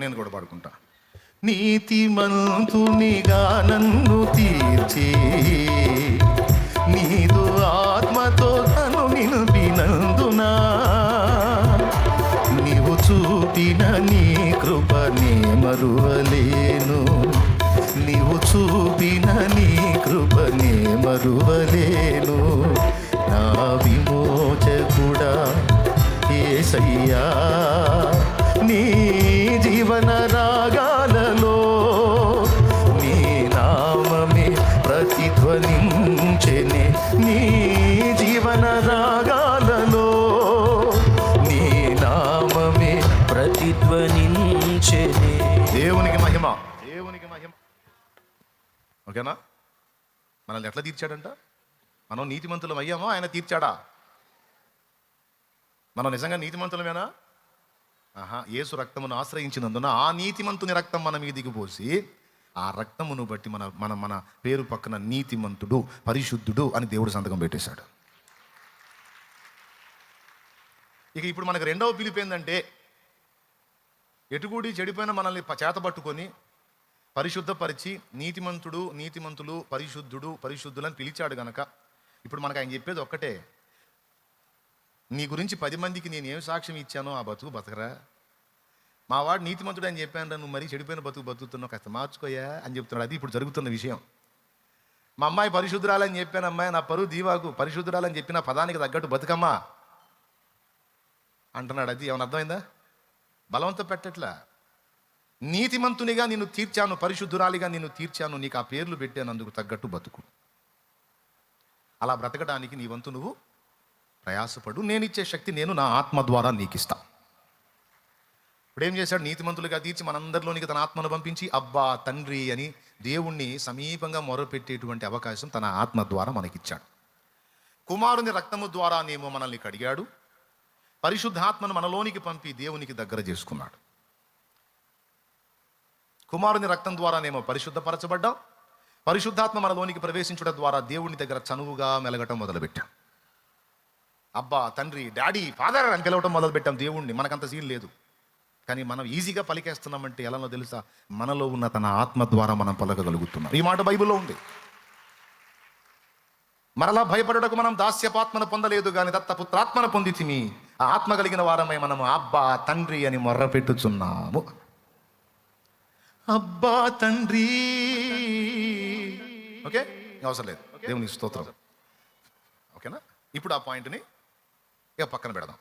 నేను కూడా పాడుకుంటా. నీతిమంతునిగా నన్ను తీర్చి నీదు ఆత్మతో తను నిలిపినందున నీవు చూపిన నీ కృపనే మరువలేను. నీవు చూపిన నీ కృపనే మరువలేను. నా విమోచకుడా ఏసయ్యా రాగాలలో నీ నామమే ప్రతిధ్వనించే దేవునికి మహిమ. దేవునికి మహిమ. ఓకేనా? మనల్ని ఎట్లా తీర్చాడంట? మనం నీతిమంతులం అయ్యామో? ఆయన తీర్చాడా? మనం నిజంగా నీతిమంతులమేనా? ఆహా ఏసు రక్తమును ఆశ్రయించినందున ఆ నీతిమంతుని రక్తం మన మీదికి పోసి ఆ రక్తమును బట్టి మన మన మన పేరు పక్కన నీతిమంతుడు పరిశుద్ధుడు అని దేవుడు సంతకం పెట్టేశాడు. ఇక ఇప్పుడు మనకు రెండవ పిలుపు ఏంటంటే ఎటుకూడి చెడిపోయిన మనల్ని చేతబట్టుకొని పరిశుద్ధపరిచి నీతిమంతుడు నీతిమంతులు పరిశుద్ధుడు పరిశుద్ధులని పిలిచాడు గనక ఇప్పుడు మనకు ఆయన చెప్పేది ఒక్కటే. నీ గురించి పది మందికి నేను ఏం సాక్ష్యం ఇచ్చానో ఆ బతుకు బతకరా? మా వాడు నీతిమంతుడు అని చెప్పాను నువ్వు మరీ చెడిపోయిన బతుకు బతుకుతున్నావు కాస్త మార్చుకోయా అని చెప్తున్నాడు. అది ఇప్పుడు జరుగుతున్న విషయం. మా అమ్మాయి పరిశుద్ధురాలని చెప్పాను అమ్మాయి నా పరువు దీవాకు పరిశుద్ధురాలని చెప్పిన పదానికి తగ్గట్టు బతుకమ్మా. అంటున్నాడు. అది ఏమైనా అర్థమైందా? బలవంతం పెట్టట్లా. నీతిమంతునిగా నిన్ను తీర్చాను పరిశుద్ధురాలిగా నిన్ను తీర్చాను నీకు ఆ పేర్లు పెట్టాను అందుకు తగ్గట్టు బతుకు. అలా బ్రతకడానికి నీ వంతు నువ్వు ప్రయాసపడు. నేను ఇచ్చే శక్తి నేను నా ఆత్మ ద్వారా నీకు ఇస్తా ఇప్పుడు ఏం చేశాడు? నీతిమంతులుగా తీర్చి మనందరిలోనికి తన ఆత్మను పంపించి అబ్బా తండ్రి అని దేవుణ్ణి సమీపంగా మొరపెట్టేటువంటి అవకాశం తన ఆత్మ ద్వారా మనకిచ్చాడు. కుమారుని రక్తము ద్వారానేమో మనల్ని కడిగాడు. పరిశుద్ధాత్మను మనలోనికి పంపి దేవునికి దగ్గర చేసుకున్నాడు. కుమారుని రక్తం ద్వారానేమో పరిశుద్ధపరచబడ్డాం. పరిశుద్ధాత్మ మనలోనికి ప్రవేశించడం ద్వారా దేవుని దగ్గర చనువుగా మెలగటం మొదలుపెట్టాం. అబ్బా తండ్రి డాడీ ఫాదర్ అని పిలవటం మొదలుపెట్టాం. దేవుణ్ణి మనకంత సీన్ లేదు. కానీ మనం ఈజీగా పలికేస్తున్నామంటే ఎలానో తెలుసా? మనలో ఉన్న తన ఆత్మ ద్వారా మనం పలకగలుగుతున్నాం. ఈ మాట బైబిల్లో ఉంది. మరలా భయపడటకు మనం దాస్యపాత్మను పొందలేదు కానీ దత్తపుత్రాత్మను పొందితిమి. ఆత్మ కలిగిన వారమై మనము అబ్బా తండ్రి అని మొర్ర పెట్టుచున్నాము అబ్బా తండ్రి. ఓకే? అవసరం లేదు. దేవుని స్తోత్రం. ఓకేనా? ఇప్పుడు ఆ పాయింట్ని ఇక పక్కన పెడదాం.